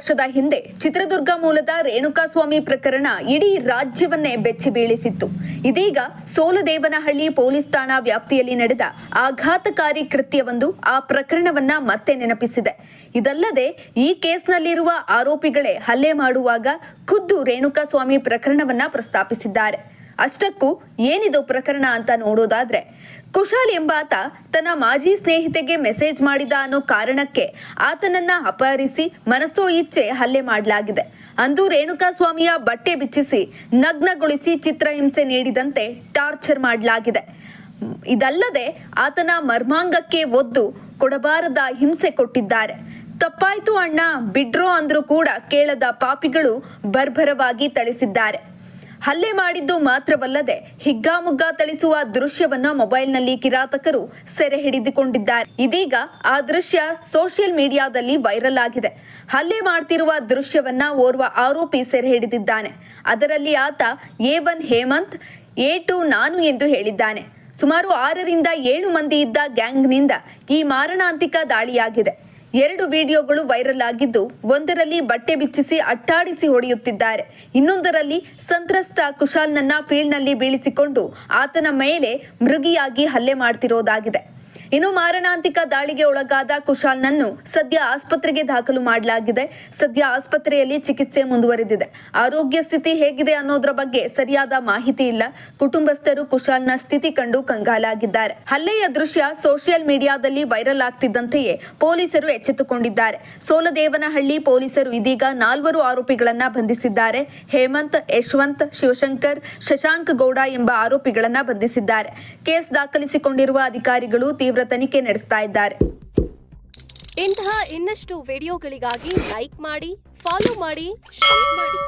ವರ್ಷದ ಹಿಂದೆ ಚಿತ್ರದುರ್ಗ ಮೂಲದ ರೇಣುಕಾಸ್ವಾಮಿ ಪ್ರಕರಣ ಇಡೀ ರಾಜ್ಯವನ್ನೇ ಬೆಚ್ಚಿ ಬೀಳಿಸಿತ್ತು. ಇದೀಗ ಸೋಲದೇವನಹಳ್ಳಿ ಪೊಲೀಸ್ ಠಾಣಾ ವ್ಯಾಪ್ತಿಯಲ್ಲಿ ನಡೆದ ಆಘಾತಕಾರಿ ಕೃತ್ಯವೊಂದು ಆ ಪ್ರಕರಣವನ್ನ ಮತ್ತೆ ನೆನಪಿಸಿದೆ. ಇದಲ್ಲದೆ ಈ ಕೇಸ್ನಲ್ಲಿರುವ ಆರೋಪಿಗಳೇ ಹಲ್ಲೆ ಮಾಡುವಾಗ ಖುದ್ದು ರೇಣುಕಾಸ್ವಾಮಿ ಪ್ರಕರಣವನ್ನ ಪ್ರಸ್ತಾಪಿಸಿದ್ದಾರೆ. ಅಷ್ಟಕ್ಕೂ ಏನಿದು ಪ್ರಕರಣ ಅಂತ ನೋಡೋದಾದ್ರೆ, ಕುಶಾಲ್ ಎಂಬಾತ ತನ್ನ ಮಾಜಿ ಸ್ನೇಹಿತೆಗೆ ಮೆಸೇಜ್ ಮಾಡಿದ ಅನ್ನೋ ಕಾರಣಕ್ಕೆ ಆತನನ್ನ ಅಪಹರಿಸಿ ಮನಸ್ಸೋ ಇಚ್ಛೆ ಹಲ್ಲೆ ಮಾಡಲಾಗಿದೆ. ಅಂದು ರೇಣುಕಾಸ್ವಾಮಿಯ ಬಟ್ಟೆ ಬಿಚ್ಚಿಸಿ ನಗ್ನಗೊಳಿಸಿ ಚಿತ್ರಹಿಂಸೆ ನೀಡಿದಂತೆ ಟಾರ್ಚರ್ ಮಾಡಲಾಗಿದೆ. ಇದಲ್ಲದೆ ಆತನ ಮರ್ಮಾಂಗಕ್ಕೆ ಒದ್ದು ಕೊಡಬಾರದ ಹಿಂಸೆ ಕೊಟ್ಟಿದ್ದಾರೆ. ತಪ್ಪಾಯ್ತು ಅಣ್ಣ, ಬಿಡ್ರೋ ಅಂದ್ರೂ ಕೂಡ ಕೇಳದ ಪಾಪಿಗಳು ಬರ್ಬರವಾಗಿ ಥಳಿಸಿದ್ದಾರೆ. ಹಲ್ಲೆ ಮಾಡಿದ್ದು ಮಾತ್ರವಲ್ಲದೆ ಹಿಗ್ಗಾಮುಗ್ಗಾ ಥಳಿಸುವ ದೃಶ್ಯವನ್ನ ಮೊಬೈಲ್ನಲ್ಲಿ ಕಿರಾತಕರು ಸೆರೆ ಹಿಡಿದುಕೊಂಡಿದ್ದಾರೆ. ಇದೀಗ ಆ ದೃಶ್ಯ ಸೋಷಿಯಲ್ ಮೀಡಿಯಾದಲ್ಲಿ ವೈರಲ್ ಆಗಿದೆ. ಹಲ್ಲೆ ಮಾಡ್ತಿರುವ ದೃಶ್ಯವನ್ನ ಓರ್ವ ಆರೋಪಿ ಸೆರೆ ಹಿಡಿದಿದ್ದಾನೆ. ಅದರಲ್ಲಿ ಆತ A one Hemanth, A two ನಾನು ಎಂದು ಹೇಳಿದ್ದಾನೆ. ಸುಮಾರು ಆರರಿಂದ ಏಳು ಮಂದಿ ಇದ್ದ ಗ್ಯಾಂಗ್ನಿಂದ ಈ ಮಾರಣಾಂತಿಕ ದಾಳಿಯಾಗಿದೆ. ಎರಡು ವಿಡಿಯೋಗಳು ವೈರಲ್ ಆಗಿದ್ದು, ಒಂದರಲ್ಲಿ ಬಟ್ಟೆ ಬಿಚ್ಚಿಸಿ ಅಟ್ಟಾಡಿಸಿ ಹೊಡೆಯುತ್ತಿದ್ದಾರೆ. ಇನ್ನೊಂದರಲ್ಲಿ ಸಂತ್ರಸ್ತ ಕುಶಾಲ್ನನ್ನ ಫೀಲ್ಡ್ನಲ್ಲಿ ಬೀಳಿಸಿಕೊಂಡು ಆತನ ಮೇಲೆ ಮೃಗಿಯಾಗಿ ಹಲ್ಲೆ ಮಾಡ್ತಿರೋದಾಗಿದೆ. ಇನ್ನು ಮಾರಣಾಂತಿಕ ದಾಳಿಗೆ ಒಳಗಾದ ಕುಶಾಲ್ನನ್ನು ಸದ್ಯ ಆಸ್ಪತ್ರೆಗೆ ದಾಖಲು ಮಾಡಲಾಗಿದೆ. ಸದ್ಯ ಆಸ್ಪತ್ರೆಯಲ್ಲಿ ಚಿಕಿತ್ಸೆ ಮುಂದುವರೆದಿದೆ. ಆರೋಗ್ಯ ಸ್ಥಿತಿ ಹೇಗಿದೆ ಅನ್ನೋದ್ರ ಬಗ್ಗೆ ಸರಿಯಾದ ಮಾಹಿತಿ ಇಲ್ಲ. ಕುಟುಂಬಸ್ಥರು ಕುಶಾಲ್ನ ಸ್ಥಿತಿ ಕಂಡು ಕಂಗಾಲಾಗಿದ್ದಾರೆ. ಹಲ್ಲೆಯ ದೃಶ್ಯ ಸೋಷಿಯಲ್ ಮೀಡಿಯಾದಲ್ಲಿ ವೈರಲ್ ಆಗ್ತಿದ್ದಂತೆಯೇ ಪೊಲೀಸರು ಎಚ್ಚೆತ್ತುಕೊಂಡಿದ್ದಾರೆ. ಸೋಲದೇವನಹಳ್ಳಿ ಪೊಲೀಸರು ಇದೀಗ ನಾಲ್ವರು ಆರೋಪಿಗಳನ್ನ ಬಂಧಿಸಿದ್ದಾರೆ. ಹೇಮಂತ್, ಯಶವಂತ್, ಶಿವಶಂಕರ್, ಶಶಾಂಕ್ ಗೌಡ ಎಂಬ ಆರೋಪಿಗಳನ್ನ ಬಂಧಿಸಿದ್ದಾರೆ. ಕೇಸ್ ದಾಖಲಿಸಿಕೊಂಡಿರುವ ಅಧಿಕಾರಿಗಳು ತೀವ್ರ ತನಿಖೆ ನಡೆಸ್ತಾ ಇದ್ದಾರೆ. ಇಂತಹ ಇನ್ನಷ್ಟು ವಿಡಿಯೋಗಳಿಗಾಗಿ ಲೈಕ್ ಮಾಡಿ ಫಾಲೋ ಮಾಡಿ ಶೇರ್ ಮಾಡಿ.